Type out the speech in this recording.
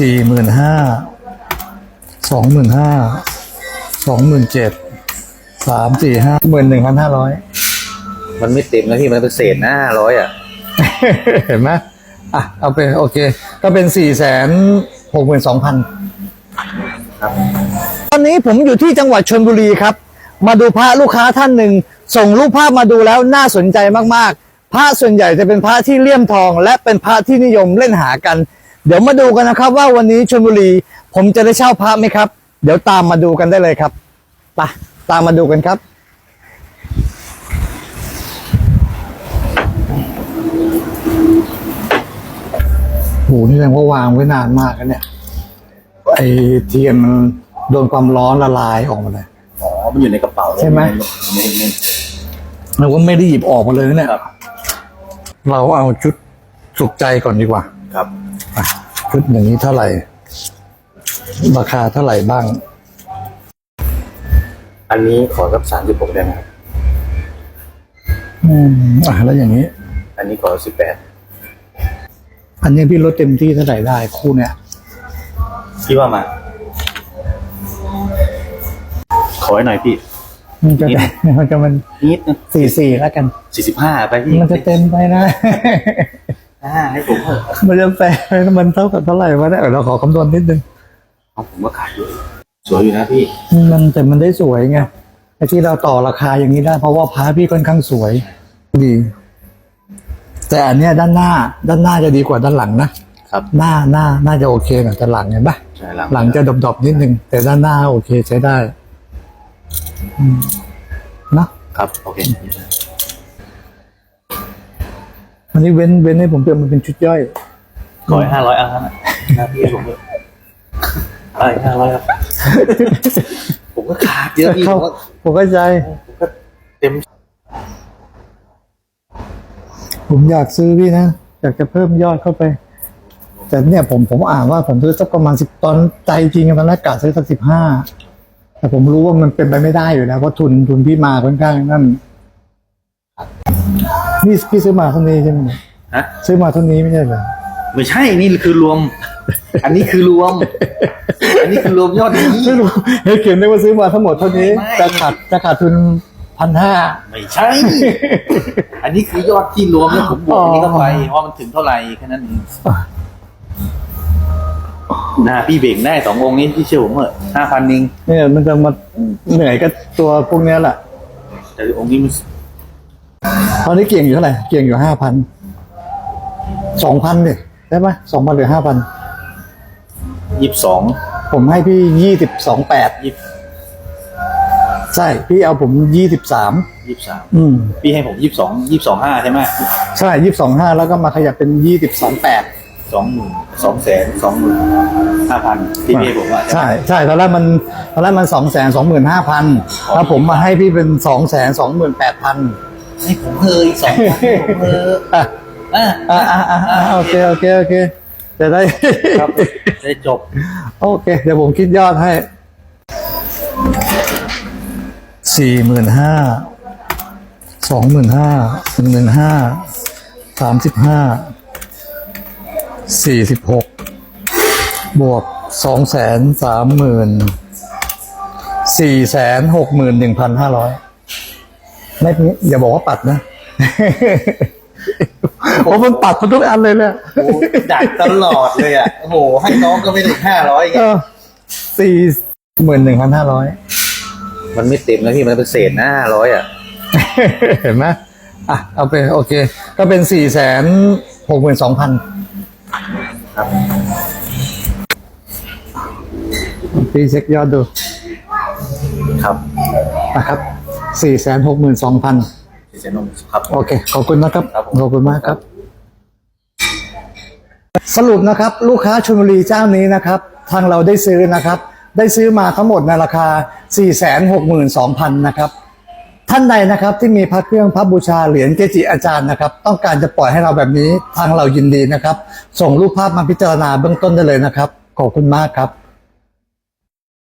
สี่หมื่นห้าสองหมื่นห้าสองหมื่นเจ็ดสามสี่ห้าหมื่นหนึ่งพันห้าร้อยมันไม่เต็มนะพี่มันเป็นเศษนะห้าร้อยอะ เห็นไหมอะเอาไปโอเค ก็เป็นสี่แสนหกหมื่นสองพันครับตอนนี้ผมอยู่ที่จังหวัดชนบุรีครับ มาดูพระลูกค้าท่านหนึ่ง ส่งรูปภาพมาดูแล้วน่าสนใจมากๆ พระส่วนใหญ่จะเป็นพระที่เลี่ยมทอง และเป็นพระที่นิยมเล่นหากัน เดี๋ยวมาดูกันนะครับว่าวันนี้ชนบุรีผมจะได้เช่าพระไหมครับ เดี๋ยวตามมาดูกันได้เลยครับไปตามมาดูกันครับ โหนี่แสดงว่าวางไว้นานมากแล้วเนี่ย ไอเทียนมันโดนความร้อนละลายออกมาเลย อ๋อ มันอยู่ในกระเป๋าใช่ไหมในในเราก็ไม่ได้หยิบออกมาเลยนะเนี่ย ครับ เราเอาชุดสุขใจก่อนดีกว่า ครับอะชุดอย่างนี้เท่าไหร่ ราคาเท่าไหร่บ้าง อันนี้ขอสักสามสิบหกได้ไหมครับอืมอะแล้วอย่างนี้ อันนี้ขอสิบแปดอันนี้พี่ลดเต็มที่เท่าไหร่ได้คู่เนี่ยพี่ว่ามา ขอให้หน่อยพี่มันจะนิดมันจะมันนิดนึงสี่สี่แล้วกันสี่สิบห้าไปพี่มันจะเต็มไปนะ อ่าให้ผมเถอะมันจะแปลมันเท่ากับเท่าไหร่วะเนี่ยเออเราขอคำนวณนิดนึง เอาผมก็ขายอยู่สวยอยู่นะพี่มันแต่มันได้สวยไงไอ้ที่เราต่อราคาอย่างนี้ได้ เพราะว่าพาพี่ค่อนข้างสวย ดี แต่อันเนี้ยด้านหน้า ด้านหน้าจะดีกว่าด้านหลังนะครับหน้าหน้าน่าจะโอเคหน่อยแต่หลังเห็นปะใช่หลังหลังจะดบๆนิดนึง แต่ด้านหน้าโอเคใช้ได้อืมเนอะครับโอเคอั นนี้เว้นเว้นให้ผมเปลี่ยนมันเป็นชุดย่อยขอให้ห้าร้อยอะครับนะพี่ผมเถอะอะไรห้าร้อยครับ ผมก็ขาดเยอะพี่ผเข้ามก็ผมเข้าใจผมก็เต็ม ผมอยากซื้อพี่นะ อยากจะเพิ่มยอดเข้าไป แต่เนี่ยผมผมอ่านว่าผมซื้อสักประมาณสิบตอนใจจริงๆตอนแรกกะซื้อสักสิบห้าแต่ผมรู้ว่ามันเป็นไปไม่ได้อยู่แล้วเพราะทุนทุนพี่มาค่อนข้างนั่น นี่พี่ซื้อมาเท่านี้ใช่ไหมเนี่ยฮะซื้อมาเท่านี้ไม่ใช่เหรอไม่ใช่นี่คือรวม อันนี้คือรวม อันนี้คือรวมยอดนี้ไม่รู้เห็นเขียนได้ว่าซื้อมาทั้งหมดเท่านี้ไม่จะขาดจะขาดทุนพันห้าไม่ใช่ อันนี้คือยอดที่รวมแล้วผมบวกอันนี้เข้าไปว่ามันถึงเท่าไหร่แค่นั้นเองนะพี่เบ่งได้สององค์นี้ที่เชื่อผมเหอะห้าพันนิงเนี่ยมันจะมาเหนื่อยกับตัวพวกเนี้ยแหละแต่องค์นี้มัน ตอนนี้เกี่ยงอยู่เท่าไหร่ เกี่ยงอยู่ห้าพัน สองพันเนี่ยได้ไหมสองพันหรือห้าพัน ยี่สิบสองผมให้พี่ยี่สิบสองแปด ยี่สิบใช่ พี่เอาผมยี่สิบสาม ยี่สิบสามอืม พี่ให้ผมยี่สิบสองยี่สิบสองห้าใช่ไหมใช่ยี่สิบสองห้าแล้วก็มาขยับเป็นยี่สิบสองแปด สองหมื่นสองแสนสองหมื่นห้าพันที่พี่ให้ผมว่าใช่ใช่ตอนแรกมันตอนแรกมันสองแสนสองหมื่นห้าพันแล้วผมมาให้พี่เป็นสองแสนสองหมื่นแปดพัน ให้ผมเฮยสองพันผมเฮยอะอะอะอะอะอะโอเคโอเคโอเคจะได้ ครับได้จบ โอเค เดี๋ยวผมคิดยอดให้สี่หมื่นห้าสองหมื่นห้าหนึ่งหมื่นห้าสามสิบห้าสี่สิบหกบวกสองแสนสามหมื่นสี่แสนหกหมื่นหนึ่งพันห้าร้อย ไม่อย่าบอกว่าปัดนะ โอ้มันปัดมาทุกอันเลยเนี่ยโอ้ดักตลอดเลยอะโอ้โหให้น้องก็ไม่ได้ห้าร้อยเออสี่หมื่นหนึ่งพันห้าร้อยมันไม่เต็มนะพี่มันเป็นเศษนะห้าร้อยอะเห็นไหมอะเอาไปโอเค ก็เป็นสี่แสนหกหมื่นสองพันครับพี่เช็คยอดดู ครับนะครับ สี่แสนหกหมื่นสองพันเซนมครับโอเค ขอบคุณนะครับ ครับผม ขอบคุณมากครับ สรุปนะครับ ลูกค้าชลบุรีเจ้านี้นะครับ ทางเราได้ซื้อนะครับ ได้ซื้อมาทั้งหมดในราคา 462,000นะครับ ท่านใดนะครับที่มีพระเครื่องพระบูชาเหรียญเกจิอาจารย์นะครับ ต้องการจะปล่อยให้เราแบบนี้ทางเรายินดีนะครับ ส่งรูปภาพมาพิจารณาเบื้องต้นได้เลยนะครับ ขอบคุณมากครับ